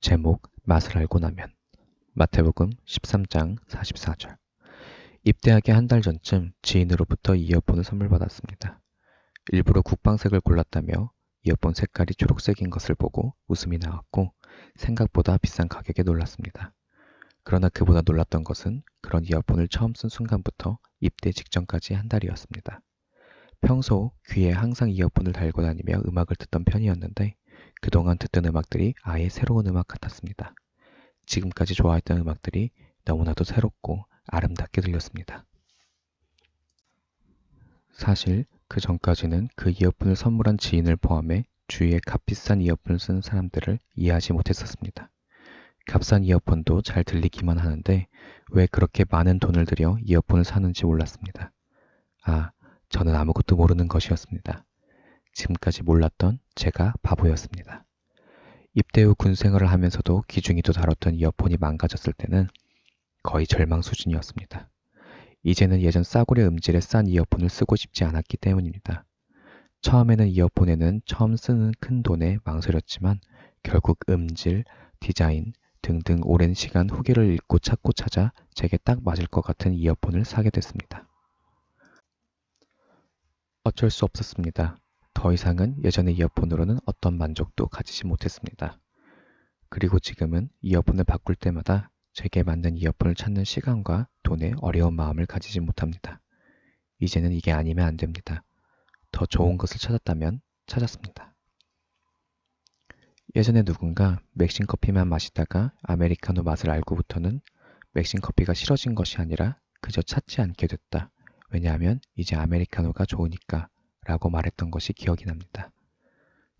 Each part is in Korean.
제목 맛을 알고 나면 마태복음 13장 44절 입대하기 한 달 전쯤 지인으로부터 이어폰을 선물 받았습니다. 일부러 국방색을 골랐다며 이어폰 색깔이 초록색인 것을 보고 웃음이 나왔고 생각보다 비싼 가격에 놀랐습니다. 그러나 그보다 놀랐던 것은 그런 이어폰을 처음 쓴 순간부터 입대 직전까지 한 달이었습니다. 평소 귀에 항상 이어폰을 달고 다니며 음악을 듣던 편이었는데 그동안 듣던 음악들이 아예 새로운 음악 같았습니다. 지금까지 좋아했던 음악들이 너무나도 새롭고 아름답게 들렸습니다. 사실 그 전까지는 그 이어폰을 선물한 지인을 포함해 주위에 값비싼 이어폰을 쓰는 사람들을 이해하지 못했었습니다. 값싼 이어폰도 잘 들리기만 하는데 왜 그렇게 많은 돈을 들여 이어폰을 사는지 몰랐습니다. 아, 저는 아무것도 모르는 것이었습니다. 지금까지 몰랐던 제가 바보였습니다. 입대 후 군 생활을 하면서도 기중이도 다뤘던 이어폰이 망가졌을 때는 거의 절망 수준이었습니다. 이제는 예전 싸구려 음질의 싼 이어폰을 쓰고 싶지 않았기 때문입니다. 처음에는 이어폰에는 처음 쓰는 큰 돈에 망설였지만 결국 음질, 디자인 등등 오랜 시간 후기를 읽고 찾고 찾아 제게 딱 맞을 것 같은 이어폰을 사게 됐습니다. 어쩔 수 없었습니다. 더 이상은 예전의 이어폰으로는 어떤 만족도 가지지 못했습니다. 그리고 지금은 이어폰을 바꿀 때마다 제게 맞는 이어폰을 찾는 시간과 돈에 어려운 마음을 가지지 못합니다. 이제는 이게 아니면 안 됩니다. 더 좋은 것을 찾았다면 찾았습니다. 예전에 누군가 맥신 커피만 마시다가 아메리카노 맛을 알고부터는 맥신 커피가 싫어진 것이 아니라 그저 찾지 않게 됐다. 왜냐하면 이제 아메리카노가 좋으니까 라고 말했던 것이 기억이 납니다.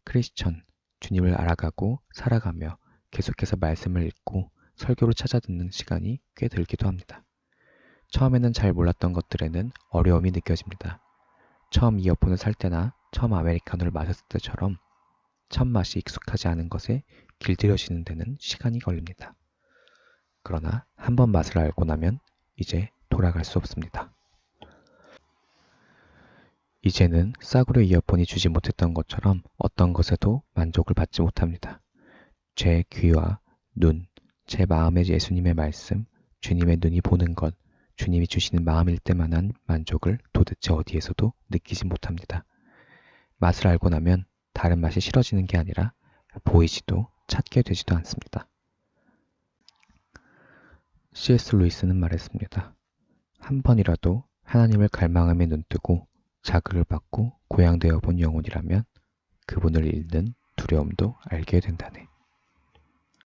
크리스천, 주님을 알아가고 살아가며 계속해서 말씀을 읽고 설교를 찾아 듣는 시간이 꽤 들기도 합니다. 처음에는 잘 몰랐던 것들에는 어려움이 느껴집니다. 처음 이어폰을 살 때나 처음 아메리카노를 마셨을 때처럼 첫 맛이 익숙하지 않은 것에 길들여지는 데는 시간이 걸립니다. 그러나 한 번 맛을 알고 나면 이제 돌아갈 수 없습니다. 이제는 싸구려 이어폰이 주지 못했던 것처럼 어떤 것에도 만족을 받지 못합니다. 제 귀와 눈, 제 마음의 예수님의 말씀, 주님의 눈이 보는 것, 주님이 주시는 마음일 때만한 만족을 도대체 어디에서도 느끼지 못합니다. 맛을 알고 나면 다른 맛이 싫어지는 게 아니라 보이지도 찾게 되지도 않습니다. C.S. 루이스는 말했습니다. 한 번이라도 하나님을 갈망함에 눈뜨고 자극을 받고 고양되어 본 영혼이라면 그분을 잃는 두려움도 알게 된다네.